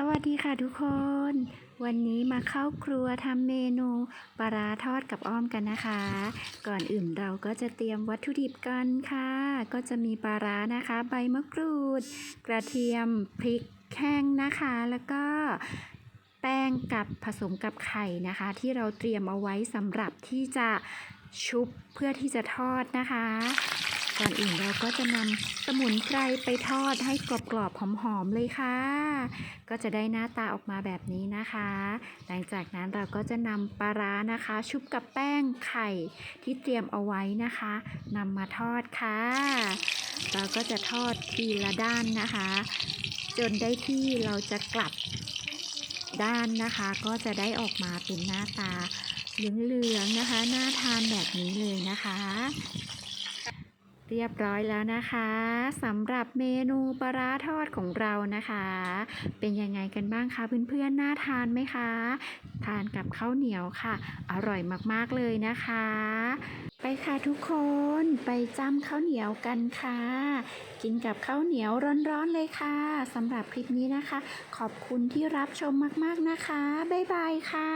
สวัสดีค่ะทุกคน วันนี้มาเข้าครัวทำเมนูปลาร้าทอดกับอ้อมกันนะคะ ก่อนอื่นเราก็จะเตรียมวัตถุดิบกันค่ะ ก็จะมีปลาร้านะคะ ใบมะกรูด กระเทียมพริกแห้งนะคะ แล้วก็แป้งกับผสมกับไข่นะคะ ที่เราเตรียมเอาไว้สำหรับที่จะชุบเพื่อที่จะทอดนะคะ ก่อนอื่นเราก็จะนำสมุนไพรไปทอดให้กรอบๆหอมๆเลยค่ะ ก็จะได้หน้าตาออกมาแบบนี้นะคะ หลังจากนั้นเราก็จะนำปลาร้านะคะ ชุบกับแป้งไข่ที่เตรียมเอาไว้นะคะนำมาทอดค่ะ เราก็จะทอดทีละด้านนะคะ จนได้ที่เราจะกลับด้านนะคะ ก็จะได้ออกมาเป็นหน้าตาเหลืองๆนะคะ น่าทานแบบนี้เลยนะคะ เรียบร้อยแล้วนะคะสำหรับเมนูปลาทอดของเรานะคะ เป็นยังไงกันบ้างคะเพื่อนๆน่าทานไหมคะ ทานกับข้าวเหนียวค่ะ อร่อยมากๆเลยนะคะ ไปค่ะทุกคนไปจ้ำข้าวเหนียวกันค่ะ กินกับข้าวเหนียวร้อนๆเลยค่ะสำหรับคลิปนี้นะคะ ขอบคุณที่รับชมมากๆนะคะ บ๊ายบายค่ะ